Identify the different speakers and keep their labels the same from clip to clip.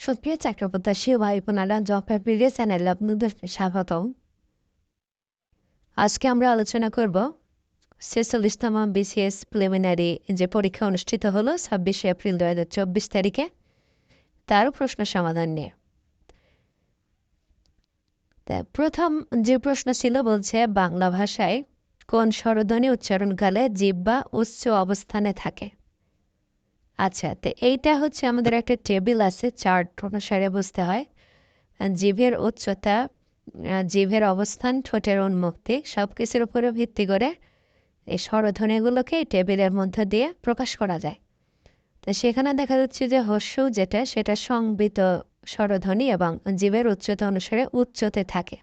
Speaker 1: সুপ্রিয় চট্টোপাধ্যায় ভাই বোনেরা জব প্রিভিয়াস চ্যানেলে আপনাদের স্বাগতম। আজকে আমরা আলোচনা করব ছেচল্লিশতম বিসিএস প্রিলিমিনারি যে পরীক্ষা অনুষ্ঠিত হলো ছাব্বিশে এপ্রিল দু হাজার চব্বিশ তারিখে, তার প্রশ্ন সমাধান নিয়ে। প্রথম যে প্রশ্ন ছিল বলছে, বাংলা ভাষায় কোন স্বরধ্বনি উচ্চারণকালে জিব্বা উচ্চ অবস্থানে থাকে? আচ্ছা তো এইটা হচ্ছে আমাদের একটা টেবিল আছে, চার্ট অনুসারে বুঝতে হয়। জিভের উচ্চতা জিভের অবস্থান, ঠোঁটের উন্মুক্তি সব কিছুর উপরে ভিত্তি করে এই স্বরধ্বনিগুলোকে টেবিলের মধ্যে দিয়ে প্রকাশ করা যায়। তো সেখানে দেখা যাচ্ছে যে হস্যু যেটা, সেটা সংবিত স্বরধ্বনি এবং জীবের উচ্চতা অনুসারে উচ্চতে থাকে।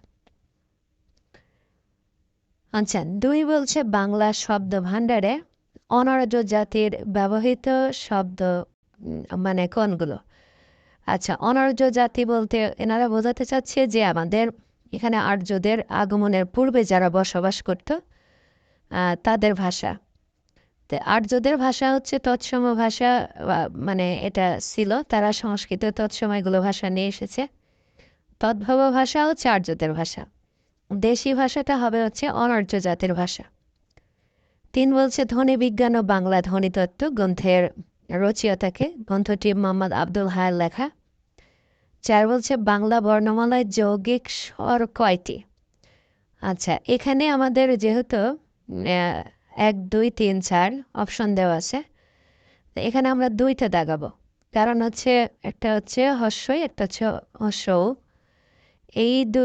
Speaker 1: আচ্ছা দুই বলছে বাংলা শব্দ ভাণ্ডারে অনার্য জাতির ব্যবহৃত শব্দ মানে কোনগুলো? আচ্ছা অনার্য জাতি বলতে এনারা বোঝাতে চাচ্ছে যে আমাদের এখানে আর্যদের আগমনের পূর্বে যারা বসবাস করত তাদের ভাষা। তো আর্যদের ভাষা হচ্ছে তৎসম ভাষা মানে এটা ছিল, তারা সংস্কৃত তৎসময়গুলো ভাষা নিয়ে এসেছে। তদ্ভব ভাষা হচ্ছে আর্যদের ভাষা। দেশি ভাষাটা হবে হচ্ছে অনার্য জাতির ভাষা। তিন বলছে ধ্বনি বিজ্ঞান ও বাংলা ধ্বনিতত্ত্ব গ্রন্থের রচয়িতাকে গ্রন্থটি মোহাম্মদ আব্দুল হায়ার লেখা। চার বলছে, বাংলা বর্ণমালায় যৌগিক স্বর কয়টি? আচ্ছা এখানে আমাদের যেহেতু এক, দুই, তিন, চার অপশন দেওয়া আছে এখানে আমরা দুইটা দাগাবো। কারণ হচ্ছে, একটা হচ্ছে হস্যই, একটা হচ্ছে হস্য এই দু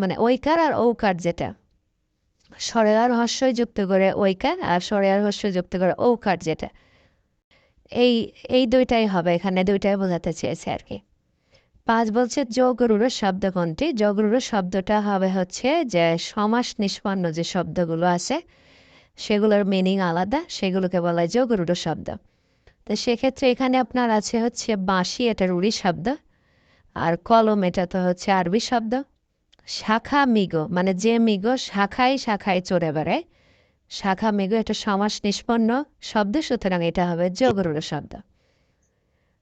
Speaker 1: মানে ঐকার আর ঔকার যেটা। সরেয়ার হস্যই যুক্ত করে ঐকার আর সরেয়ার হস্য যুক্ত করে ঔকার যেটা। এই এই দুইটাই হবে, এখানে দুইটাই বোঝাতে চেয়েছে আর কি। পাঁচ বলছে যোগরুড়ো শব্দ কোনটি? যোগরুড়ো শব্দটা হবে হচ্ছে যে সমাস নিষ্পন্ন যে শব্দগুলো আছে, সেগুলোর মিনিং আলাদা, সেগুলোকে বলা হয় যোগরুড়ো শব্দ। তো সেক্ষেত্রে এখানে আপনার আছে হচ্ছে বাঁশি এটা রুড়ি শব্দ, আর কলম, এটা তো হচ্ছে আরবি শব্দ। শাখা মিগো মানে যে মিগো শাখায় শাখায় চড়ে বেড়ায়। শাখা মিগো এটা সমাস নিষ্পন্ন শব্দ, সুতরাং এটা হবে যোগরুড় শব্দ।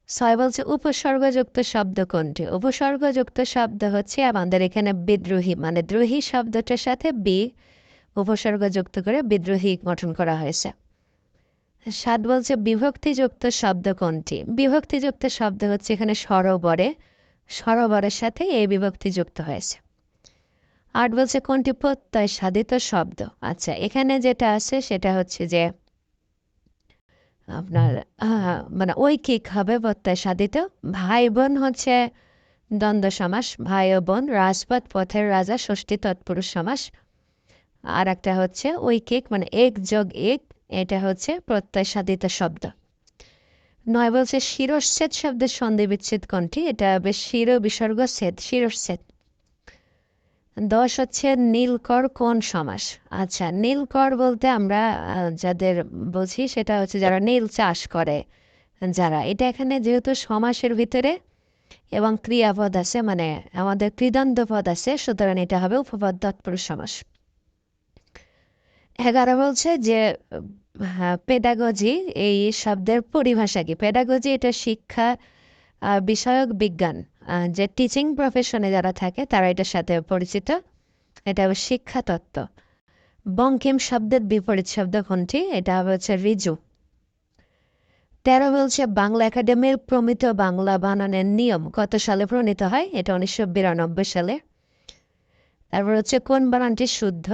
Speaker 1: ছয় বলছে, উপসর্গযুক্ত শব্দ কোনটি? উপসর্গযুক্ত শব্দ হচ্ছে আমাদের এখানে বিদ্রোহী মানে দ্রোহী শব্দটার সাথে বি, উপসর্গযুক্ত করে বিদ্রোহী গঠন করা হয়েছে। সাত বলছে, বিভক্তিযুক্ত শব্দ কোনটি? বিভক্তিযুক্ত শব্দ হচ্ছে এখানে সরোবরে। সরোবরের সাথে এই বিভক্তি যুক্ত হয়েছে। আট বলছে কোনটি প্রত্যয় সাধিত শব্দ? আচ্ছা এখানে যেটা আছে সেটা হচ্ছে যে আপনার মানে ঐকিক হবে প্রত্যয় সাধিত। ভাই বোন হচ্ছে দ্বন্দ্ব সমাস ভাই ও বোন রাজপথ, পথের রাজা, ষষ্ঠী তৎপুরুষ সমাস। আর একটা হচ্ছে ঐকিক মানে এক যোগ এক, এটা হচ্ছে প্রত্যয় সাধিত শব্দ। নয় বলছে শিরচ্ছেদ শব্দের সন্ধি বিচ্ছেদ কোনটি? এটা বেশ শির বিসর্গ ছেদ শিরচ্ছেদ দশ হচ্ছে নীলকর কোন সমাস? আচ্ছা নীলকর বলতে আমরা যাদের বলছি সেটা হচ্ছে যারা নীল চাষ করে, যারা। এটা এখানে যেহেতু সমাসের ভিতরে এবং ক্রিয়াপদ আছে মানে আমাদের কৃদন্ত পদ আছে, সুতরাং এটা হবে উপপদ তৎপুরুষ সমাস। এগারো বলছে যে পেডাগজি এই শব্দের পরিভাষা কি? পেডাগজি এটা শিক্ষা বিষয়ক বিজ্ঞান। যে টিচিং প্রফেশনে যারা থাকে, তারা এটার সাথে পরিচিত। এটা হবে শিক্ষা তত্ত্ব। বঙ্কিম শব্দের বিপরীত শব্দ কোনটি? এটা হচ্ছে রিজু। তেরো বলছে, বাংলা একাডেমির প্রমিত বাংলা বানানের নিয়ম কত সালে প্রণীত হয়? এটা উনিশশো বিরানব্বই সালে। তারপর হচ্ছে, কোন বানানটি শুদ্ধ?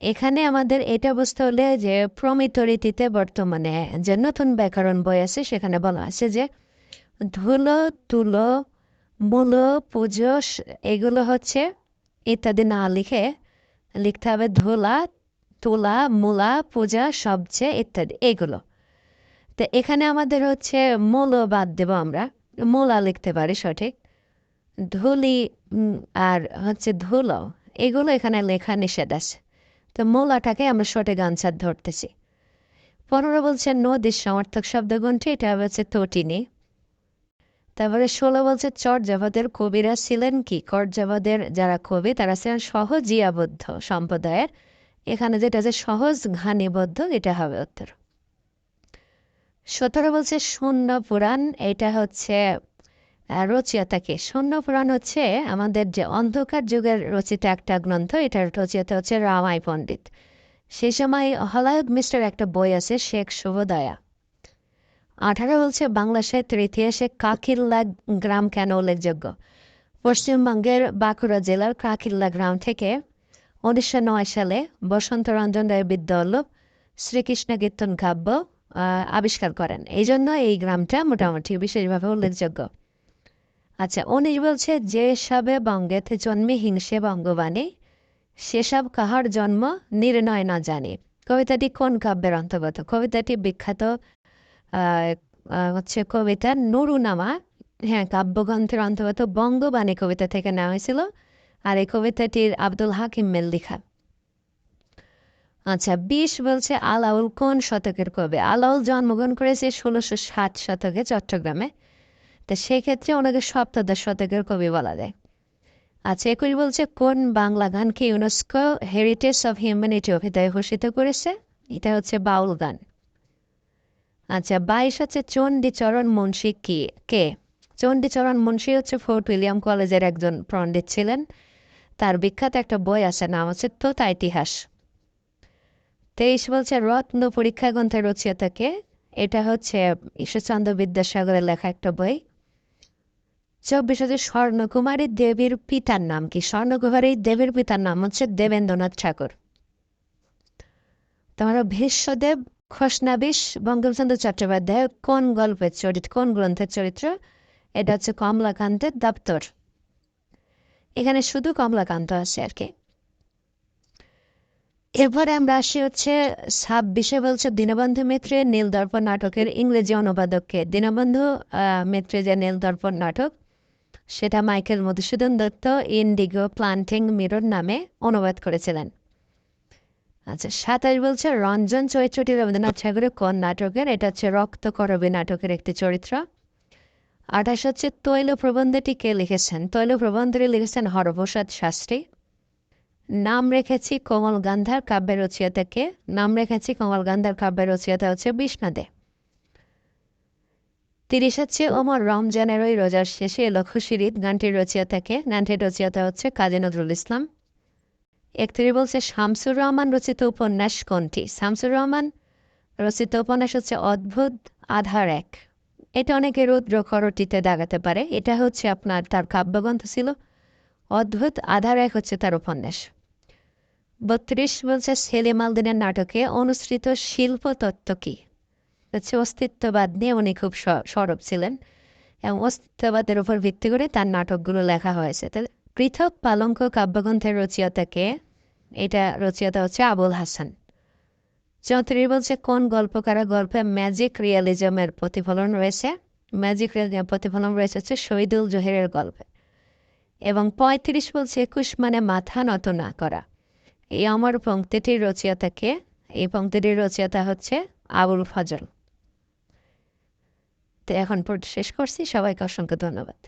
Speaker 1: এখানে আমাদের এটা বুঝতে হলে যে প্রমিত রীতিতে বর্তমানে যে নতুন ব্যাকরণ বই আছে, সেখানে বলা আছে যে, ধুলো, তুলো মূল, পুজো এগুলো হচ্ছে ইত্যাদি না লিখে লিখতে হবে ধুলা, তুলা, মূলা, পূজা, সবচেয়ে ইত্যাদি, এগুলো। তো এখানে আমাদের হচ্ছে মূল বাদ দেব আমরা। মূলা লিখতে পারি সঠিক। ধুলি আর হচ্ছে ধুলো, এগুলো এখানে লেখা নিষেধ আছে। তো মূলাটাকে আমরা সঠিক আনসার ধরতেছি। পনেরো বলছে নদীর সমর্থক শব্দগণটি এটা হচ্ছে তটিনী তারপরে ষোলো বলছে চর্যাবাদের কবিরা ছিলেন কি? করজাবাদের যারা কবি তারা ছিলেন সহজিয়াবদ্ধ সম্প্রদায়ের। এখানে যেটা যে সহজ ঘানিবদ্ধ এটা হবে উত্তর। সতেরো বলছে শূন্য পুরাণ এটা হচ্ছে আহ, শূন্য পুরাণ হচ্ছে আমাদের যে অন্ধকার যুগের রচিত একটা গ্রন্থ এটার রচয়িতা হচ্ছে রামাই পণ্ডিত। সেই সময় হলায়ক মিস্টার একটা বই আছে শেখ শুভদয়া। আঠারো বলছে বাংলা সাহিত্যের ইতিহাসে কাকিল্লা গ্রাম কেন উল্লেখযোগ্য? পশ্চিমবঙ্গের বাঁকুড়া জেলার কাকিল্লা গ্রাম থেকে উনিশশো নয় সালে বসন্ত রঞ্জন রায় বিদ্যাবল্লভ শ্রীকৃষ্ণ কীর্তন কাব্য আবিষ্কার করেন। এই জন্য এই গ্রামটা মোটামুটি বিশেষভাবে উল্লেখযোগ্য। আচ্ছা উনি বলছে, যে সবে বঙ্গেতে জন্মে হিংসে বঙ্গবাণী সেসব কাহার জন্ম নির্ণয় না জানি। কবিতাটি কোন কাব্যের অন্তর্গত? কবিতাটি বিখ্যাত হচ্ছে কবিতা নুরুনামা। হ্যাঁ কাব্যগ্রন্থের অন্তর্গত বঙ্গবাণী কবিতা থেকে নেওয়া হয়েছিল। আর এই কবিতাটির আব্দুল হাকিম মেল লিখা। আচ্ছা বিশ বলছে, আলাউল কোন শতকের কবি? আলাউল জন্মগ্রহণ করেছে ষোলোশো ষাট শতকে চট্টগ্রামে। তো সেক্ষেত্রে ওনাকে সপ্তদশ শতকের কবি বলা যায়। আচ্ছা একুশ বলছে, কোন বাংলা গানকে ইউনেস্কো হেরিটেজ অফ হিউম্যানিটি অভিধায় ঘোষিত করেছে? এটা হচ্ছে বাউল গান। আচ্ছা বাইশ হচ্ছে চণ্ডীচরণ মুন্সী কি? কে? চণ্ডীচরণ মুন্সী হচ্ছে ফোর্ট উইলিয়াম কলেজের একজন পণ্ডিত ছিলেন। তার বিখ্যাত একটা বই আছে, নাম হচ্ছে তোতা ইতিহাস। তেইশ বলছে, রত্ন পরীক্ষা গ্রন্থের রচয়িতাকে এটা হচ্ছে ঈশ্বরচন্দ্র বিদ্যাসাগরের লেখা একটা বই। চব্বিশ হচ্ছে স্বর্ণকুমারী দেবীর পিতার নাম কি? স্বর্ণকুমারী দেবীর পিতার নাম হচ্ছে দেবেন্দ্রনাথ ঠাকুর। তোমার ভীষ্মদেব খসনাবিশ বঙ্গবন্ধু চট্টোপাধ্যায় কোন গল্পের চরিত্র, কোন গ্রন্থের চরিত্র? এটা হচ্ছে কমলাকান্তের দপ্তর। এখানে শুধু কমলাকান্ত আছে আর কি। এরপরে আমরা আসি হচ্ছে ছাব্বিশে বলছে দীনবন্ধু মিত্রের নীলদর্পণ নাটকের ইংরেজি অনুবাদককে। দীনবন্ধু মিত্রের যে নীলদর্পণ নাটক, সেটা Michael Madhusudan Dutt, indigo planting mirror নামে অনুবাদ করেছিলেন। আচ্ছা সাতাশ বলছে রঞ্জন চরিত্রটি রবীন্দ্রনাথ ঠাকুরের কোন নাটকের? এটা হচ্ছে রক্ত করবী নাটকের একটি চরিত্র। আঠাশ হচ্ছে তৈল প্রবন্ধটি কে লিখেছেন? তৈল প্রবন্ধটি লিখেছেন হরপ্রসাদ শাস্ত্রী। নাম রেখেছি কোমল গান্ধার কাব্যের রচয়িতাকে নাম রেখেছি কোমল গান্ধার কাব্যের রচয়িতা হচ্ছে বিষ্ণুদে তিরিশ হচ্ছে ওমর রমজানের ওই রোজার শেষে এলো খুশিরিত গানটির রচয়িতাকে গানটির রচয়িতা হচ্ছে কাজী নজরুল ইসলাম। একত্রিশ বলছে, শামসুর রহমান রচিত উপন্যাস কোনটি শামসুর রহমান রচিত উপন্যাস হচ্ছে অদ্ভুত, আধার এক। এটা অনেকে রুদ্র করটিতে দাগাতে পারে। এটা হচ্ছে আপনার, তার কাব্যগ্রন্থ ছিল অদ্ভুত, আধার এক হচ্ছে তার উপন্যাস। বত্রিশ বলছে, সেলিম আলদিনের নাটকে অনুসৃত শিল্প তত্ত্ব কি? হচ্ছে অস্তিত্ববাদ নিয়ে উনি খুব সরব ছিলেন এবং অস্তিত্ববাদের উপর ভিত্তি করে তার নাটকগুলো লেখা হয়েছে। তাহলে পৃথক পালঙ্ক কাব্যগ্রন্থের রচয়িতাকে এটা রচয়িতা হচ্ছে আবুল হাসান। চৌত্রিশ বলছে, কোন গল্পকারা গল্পে ম্যাজিক রিয়ালিজমের প্রতিফলন রয়েছে? ম্যাজিক রিয়ালিজমের প্রতিফলন রয়েছে হচ্ছে শহীদুল জহিরের গল্পে। এবং পঁয়ত্রিশ বলছে, একুশ মানে মাথা নত না করা। এই আমার পঙ্ক্তিটির রচয়িতাকে এই পঙ্ক্তিটির রচয়িতা হচ্ছে আবুল ফজল। তো এখন শেষ করছি। সবাইকে অসংখ্য ধন্যবাদ।